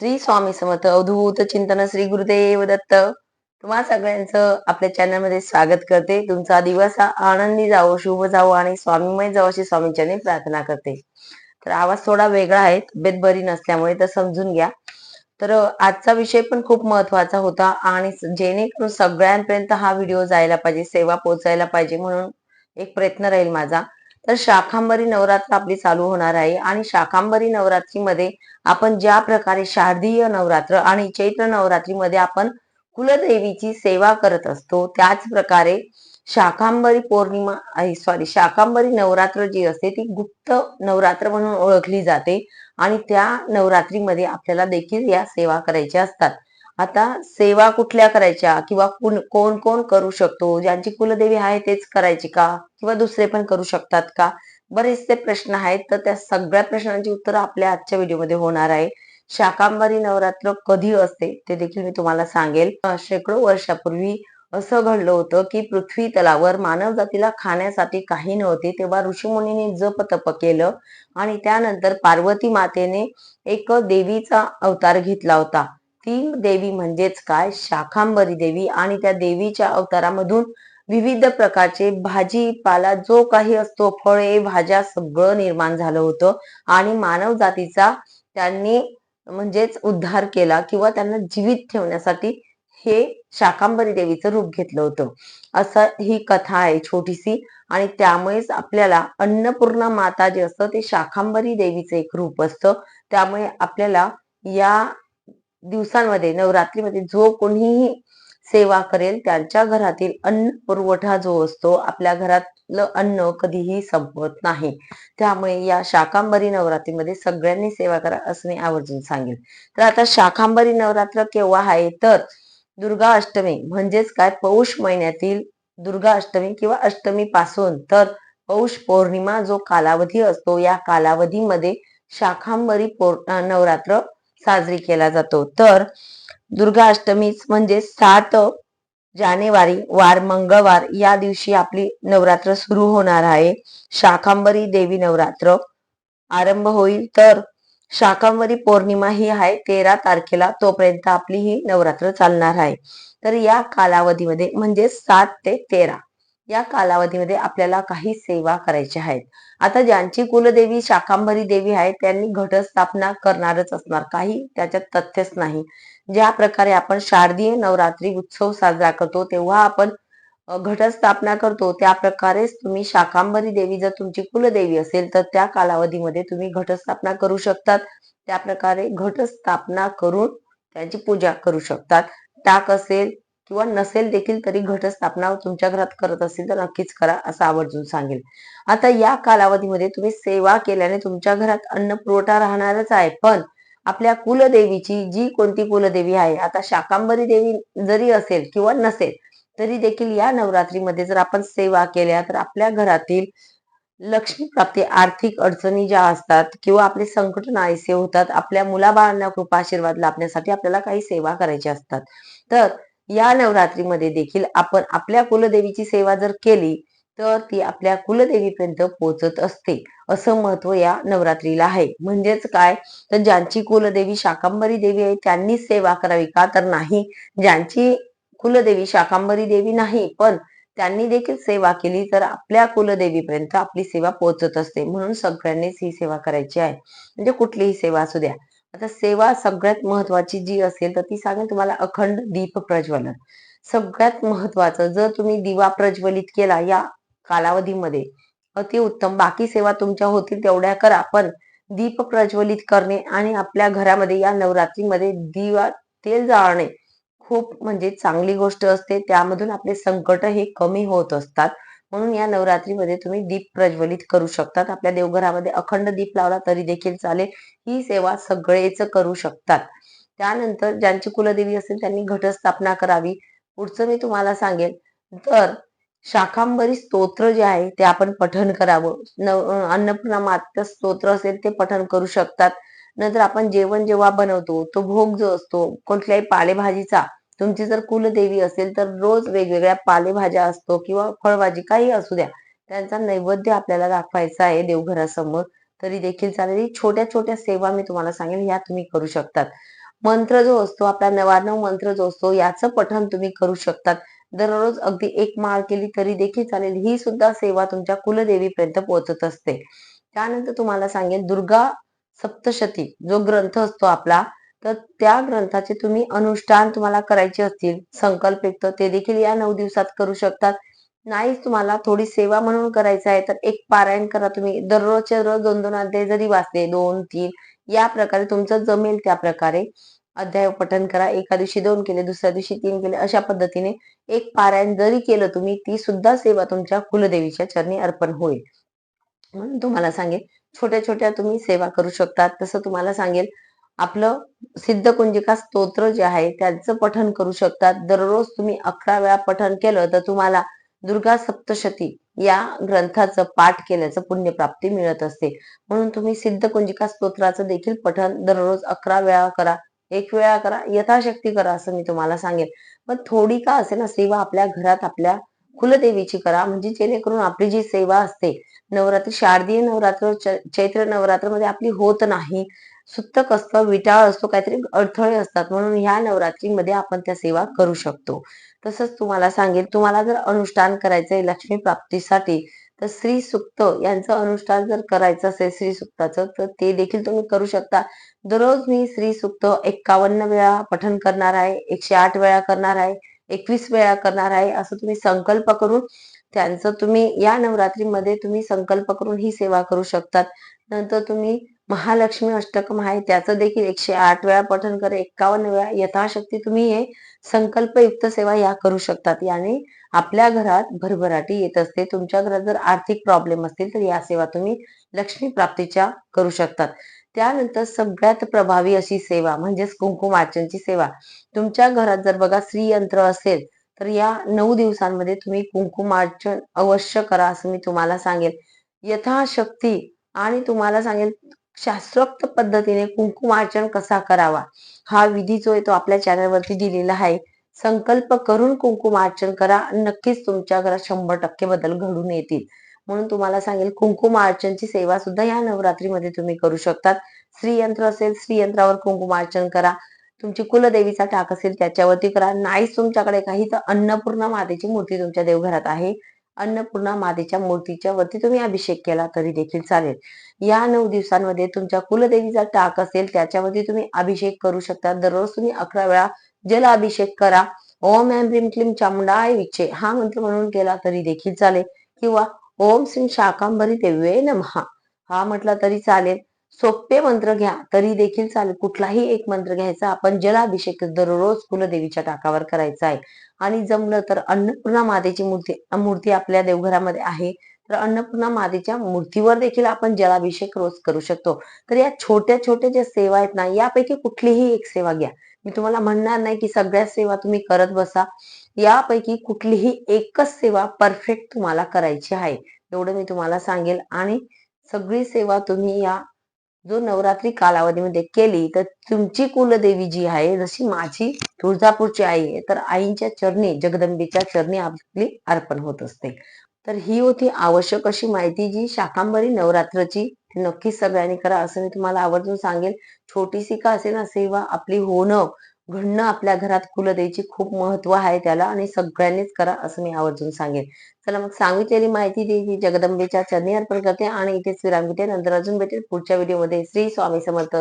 श्री स्वामी समर्थ अवधूत चिंतन श्री गुरुदेव दत्त. तुम्हा सगळ्यांचं आपल्या चॅनलमध्ये स्वागत करते. तुमचा दिवस हा आनंदी जावो शुभ जावो आणि स्वामीमय जावो अशी स्वामींच्याने प्रार्थना करते. तर आवाज थोडा वेगळा आहे तब्येत बरी नसल्यामुळे तर समजून घ्या. तर आजचा विषय पण खूप महत्त्वाचा होता आणि जेणेकरून सगळ्यांपर्यंत हा व्हिडिओ जायला पाहिजे सेवा पोहोचायला पाहिजे म्हणून एक प्रयत्न राहील माझा. तर शाखांबरी नवरात्र आपली चालू होणार आहे. आणि शाखांबरी नवरात्रीमध्ये आपण ज्या प्रकारे शारदीय नवरात्र आणि चैत्र नवरात्रीमध्ये आपण कुलदेवीची सेवा करत असतो त्याच प्रकारे शाखांबरी पौर्णिमा सॉरी शाखांबरी नवरात्र जी असते ती गुप्त नवरात्र म्हणून ओळखली जाते. आणि त्या नवरात्रीमध्ये आपल्याला देखील या सेवा करायच्या असतात. आता सेवा कुठल्या करायच्या किंवा कोण कोण करू शकतो? ज्यांची कुलदेवी आहे तेच करायची का? किंवा दुसरे पण करू शकतात का? बरेचसे प्रश्न आहेत तर त्या सगळ्या प्रश्नांची उत्तर आपल्या आजच्या व्हिडिओमध्ये होणार आहे. शाकांबरी नवरात्र कधी असते ते देखील मी तुम्हाला सांगेल. शेकडो वर्षापूर्वी असं घडलं होतं की पृथ्वी तलावर मानव जातीला खाण्यासाठी काही नव्हते तेव्हा ऋषीमुनीने जप तप केलं आणि त्यानंतर पार्वती मातेने एक देवीचा अवतार घेतला होता. ती देवी म्हणजेच काय? शाखांबरी देवी आणि त्या देवीच्या अवतारामधून विविध प्रकारचे भाजीपाला जो काही असतो फळे भाज्या सगळं निर्माण झालं होतं. आणि मानव जातीचा त्यांनी म्हणजेच उद्धार केला किंवा त्यांना जीवित ठेवण्यासाठी हे शाकांबरी देवीचं रूप घेतलं होतं. असं ही कथा आहे छोटीशी आणि त्यामुळेच आपल्याला अन्नपूर्णा माता जे असतं ते शाखांबरी देवीचं एक रूप असतं. त्यामुळे आपल्याला या दिवसांमध्ये नवरात्रीमध्ये जो कोणीही सेवा करेल त्यांच्या घरातील अन्न पुरवठा जो असतो आपल्या घरातलं अन्न कधीही संपवत नाही. त्यामुळे या शाकांबरी नवरात्रीमध्ये सगळ्यांनी सेवा करा असं मी आवर्जून सांगेल तर आता शाकांबरी नवरात्र केव्हा आहे? तर दुर्गा अष्टमी म्हणजेच काय? पौष महिन्यातील दुर्गा अष्टमी किंवा अष्टमी पासून तर पौष पौर्णिमा जो कालावधी असतो या कालावधीमध्ये शाखांबरी नवरात्र साजरी केला जातो. तर दुर्गा अष्टमी म्हणजे सात जानेवारी वार मंगळवार या दिवशी आपली नवरात्र सुरू होणार आहे. शाकांबरी देवी नवरात्र आरंभ होईल. तर शाकांबरी पौर्णिमा ही आहे तेरा तारखेला तोपर्यंत आपली ही नवरात्र चालणार आहे. तर या कालावधीमध्ये म्हणजे सात ते तेरा. या कालावधीमध्ये आपल्याला काही सेवा करायच्या आहेत. आता ज्यांची कुलदेवी शाकांबरी देवी आहे त्यांनी घटस्थापना करणारच असणार. काही त्याच्यात तथ्यच नाही. ज्या प्रकारे आपण शारदीय नवरात्री उत्सव साजरा करतो तेव्हा आपण घटस्थापना करतो त्या प्रकारेच तुम्ही शाकांबरी देवी जर तुमची कुलदेवी असेल तर त्या कालावधीमध्ये तुम्ही घटस्थापना करू शकतात. त्या प्रकारे घटस्थापना करून त्यांची पूजा करू शकतात. टाक असेल किंवा नसेल देखील तरी घटस्थापना तुमच्या घरात करत असेल तर नक्कीच करा असं आवर्जून सांगेल. आता या कालावधीमध्ये तुम्ही सेवा केल्याने तुमच्या घरात अन्न पुरवठा राहणारच आहे. पण आपल्या कुलदेवीची जी कोणती कुलदेवी आहे आता शाकांबरी देवी जरी असेल किंवा नसेल तरी देखील या नवरात्रीमध्ये जर आपण सेवा केल्या तर आपल्या घरातील लक्ष्मी प्राप्ती आर्थिक अडचणी ज्या असतात किंवा आपले संकट नाहीसे होतात आपल्या मुलाबाळांना कृपा आशीर्वाद लाभण्यासाठी आपल्याला काही सेवा करायच्या असतात. तर या नवरात्रीमध्ये देखील आपण आपल्या कुलदेवीची सेवा जर केली तर ती आपल्या कुलदेवीपर्यंत पोहोचत असते. असं महत्त्व या नवरात्रीला आहे. म्हणजेच काय? तर ज्यांची कुलदेवी शाकांबरी देवी आहे त्यांनीच सेवा करावी का तर नाही. ज्यांची कुलदेवी शाकांबरी देवी नाही पण त्यांनी देखील सेवा केली तर आपल्या कुलदेवीपर्यंत आपली सेवा पोहोचत असते. म्हणून सगळ्यांनीच ही सेवा करायची आहे. म्हणजे कुठलीही सेवा असू द्या. आता सेवा सगळ्यात महत्वाची जी असेल तर ती सांगेल तुम्हाला अखंड दीप प्रज्वलन. सगळ्यात महत्वाचं जर तुम्ही दिवा प्रज्वलित केला या कालावधीमध्ये अतिउत्तम बाकी सेवा तुमच्या होतील तेवढ्या करा पण दीप प्रज्वलित करणे आणि आपल्या घरामध्ये या नवरात्रीमध्ये दिवा तेल जाळणे खूप म्हणजे चांगली गोष्ट असते. त्यामधून आपले संकट हे कमी होत असतात. म्हणून या नवरात्रीमध्ये तुम्ही दीप प्रज्वलित करू शकतात. आपल्या देवघरामध्ये अखंड दीप लावला तरी देखील चालेल. ही सेवा सगळेच करू शकतात. त्यानंतर ज्यांची कुलदेवी असेल त्यांनी घटस्थापना करावी. पुढचं मी तुम्हाला सांगेल तर शाखांबरी स्तोत्र जे आहे ते आपण पठण करावं. अन्नपूर्णा मात्र स्तोत्र असेल ते पठण करू शकतात. नंतर आपण जेवण जेव्हा बनवतो तो भोग जो असतो कुठल्याही पालेभाजीचा तुमची जर कुलदेवी असेल तर रोज वेगवेगळ्या पालेभाज्या असतो किंवा फळभाजी काही असू द्या. त्यांचा नैवेद्य आपल्याला दाखवायचा आहे देवघरासमोर. तरी देखील चालेल. छोट्या छोट्या सेवा मी तुम्हाला सांगेन ह्या तुम्ही करू शकतात. मंत्र जो असतो आपला नवानव मंत्र जो असतो याचं पठण तुम्ही करू शकतात. दररोज अगदी एक माळ केली तरी देखील चालेल. ही सुद्धा सेवा तुमच्या कुलदेवीपर्यंत पोहोचत असते. त्यानंतर तुम्हाला सांगेल दुर्गा सप्तशती जो ग्रंथ असतो आपला तर त्या ग्रंथाचे तुम्ही अनुष्ठान तुम्हाला करायचे असतील. संकल्प युक्त ते देखील या नऊ दिवसात करू शकतात. नाहीच तुम्हाला थोडी सेवा म्हणून करायचं आहे तर एक पारायण करा तुम्ही. दररोजच्या रोज दोन दोन अध्याय जरी वाचले दोन तीन या प्रकारे तुमचं जमेल त्या प्रकारे. अध्याय पठन करा एका दिवशी दोन केले दुसऱ्या दिवशी तीन केले अशा पद्धतीने एक पारायण जरी केलं तुम्ही ती सुद्धा सेवा तुमच्या कुलदेवीच्या चरणी अर्पण होईल. म्हणून तुम्हाला सांगेल छोट्या छोट्या तुम्ही सेवा करू शकतात. तसं तुम्हाला सांगेल आपलं सिद्ध कुंजिका स्तोत्र जे आहे त्याचं पठण करू शकतात. दररोज तुम्ही अकरा वेळा पठण केलं तर तुम्हाला दुर्गा सप्तशती या ग्रंथाचं पाठ केल्याचं पुण्यप्राप्ती मिळत असते. म्हणून तुम्ही सिद्ध कुंजिका स्तोत्राचं देखील पठण दररोज अकरा वेळा करा एक वेळा करा यथाशक्ती करा असं मी तुम्हाला सांगेन. पण थोडी का असे ना सेवा आपल्या घरात आपल्या कुलदेवीची करा म्हणजे जेणेकरून आपली जी सेवा असते नवरात्री शारदीय नवरात्र चैत्र नवरात्रमध्ये आपली होत नाही सुत्तक असतं विटाळ असतो काहीतरी अडथळे असतात. म्हणून ह्या नवरात्रीमध्ये आपण त्या सेवा करू शकतो. तसंच तुम्हाला सांगेल तुम्हाला जर अनुष्ठान करायचंय लक्ष्मी प्राप्तीसाठी तर श्री सुक्त यांचं अनुष्ठान जर करायचं असेल श्री सुक्ताचं तर ते देखील तुम्ही करू शकता. दररोज मी श्री सुक्त एक्कावन्न वेळा पठन करणार आहे एकशे आठ वेळा करणार आहे एकवीस वेळा करणार आहे असं तुम्ही संकल्प करून त्यांचं तुम्ही या नवरात्रीमध्ये तुम्ही संकल्प करून ही सेवा करू शकतात. नंतर तुम्ही महालक्ष्मी अष्टकम आहे. त्याचं देखील एकशे आठ वेळा पठन कर. एक्कावन्न वेळा यथाशक्ती तुम्ही हे संकल्पयुक्त सेवा या करू शकतात. याने आपल्या घरात भरभराटी येत असते. तुमच्या घरात जर आर्थिक प्रॉब्लेम असतील तर या सेवा तुम्ही लक्ष्मी प्राप्तीच्या करू शकतात. त्यानंतर सगळ्यात प्रभावी अशी सेवा म्हणजेच कुंकुमार्चनची सेवा. तुमच्या घरात जर बघा श्रीयंत्र असेल तर या नऊ दिवसांमध्ये तुम्ही कुंकुमार्चन अवश्य करा असं मी तुम्हाला सांगेल. यथाशक्ती आणि तुम्हाला सांगेल शास्त्रोक्त पद्धतीने कुंकुमार्चन कसा करावा? हा विधी जो आहे तो आपल्या चॅनलवरती दिलेला आहे. संकल्प करून कुंकुमार्चन करा. नक्कीच तुमच्या घरात शंभर टक्के बदल घडून येतील. म्हणून तुम्हाला सांगेल कुंकुमार्चनची सेवा सुद्धा या नवरात्रीमध्ये तुम्ही करू शकतात. श्रीयंत्र असेल श्रीयंत्रावर कुंकुमार्चन करा. तुमची कुलदेवीचा टाक असेल त्याच्यावरती करा. नाहीच तुमच्याकडे काही तर अन्नपूर्णा मातेची मूर्ती तुमच्या देवघरात आहे. अन्नपूर्णा मातेच्या मूर्तीच्या वरती तुम्ही अभिषेक केला तरी देखील चालेल. या नऊ दिवसांमध्ये तुमच्या कुलदेवीचा टाक असेल त्याच्यावरती तुम्ही अभिषेक करू शकता. दररोज तुम्ही अकरा वेळा जल अभिषेक करा. ओम एम ह्रीम क्लीम चामुंडाय विचे हा मंत्र म्हणून केला तरी देखील चालेल. किंवा ओम श्री शाकांबरी देवे नमहा हा म्हटला तरी चालेल. सोपे मंत्र घ्या तरी देखील चालेल. कुठलाही एक मंत्र घ्यायचा आपण जलाभिषेक दररोज कुलदेवीच्या टाकावर करायचा आहे. आणि जमलं तर अन्नपूर्णा मातेची मूर्ती मूर्ती आपल्या देवघरामध्ये आहे. तर अन्नपूर्णा मातेच्या मूर्तीवर देखील आपण जलाभिषेक रोज करू शकतो. तर या छोट्या छोट्या ज्या सेवा आहेत ना यापैकी कुठलीही एक सेवा घ्या. मी तुम्हाला म्हणणार नाही की सगळ्या सेवा तुम्ही करत बसा. यापैकी कुठलीही एकच सेवा परफेक्ट तुम्हाला करायची आहे. एवढं मी तुम्हाला सांगेल. आणि सगळी सेवा तुम्ही या जो नवरात्री कालावधीमध्ये केली तर तुमची कुलदेवी जी आहे जशी माझी तुळजापूरची आई आहे तर आईंच्या चरणी जगदंबेच्या चरणी आपली अर्पण होत असते. तर ही होती आवश्यक अशी माहिती जी शाकांबरी नवरात्रची. नक्कीच सगळ्यांनी करा असं मी तुम्हाला आवर्जून सांगेल छोटीशी का असे ना सेवा आपली होणं घडणं आपल्या घरात कुलदेवीची खूप महत्त्व आहे त्याला आणि सगळ्यांनीच करा असं मी आवर्जून सांगेन. चला मग सांगितलेली माहिती देवी जगदंबेच्या चरणी अर्पण करते आणि इथेच विराम घेते नंतर अजून भेटेल पुढच्या व्हिडिओमध्ये श्री स्वामी समर्थ.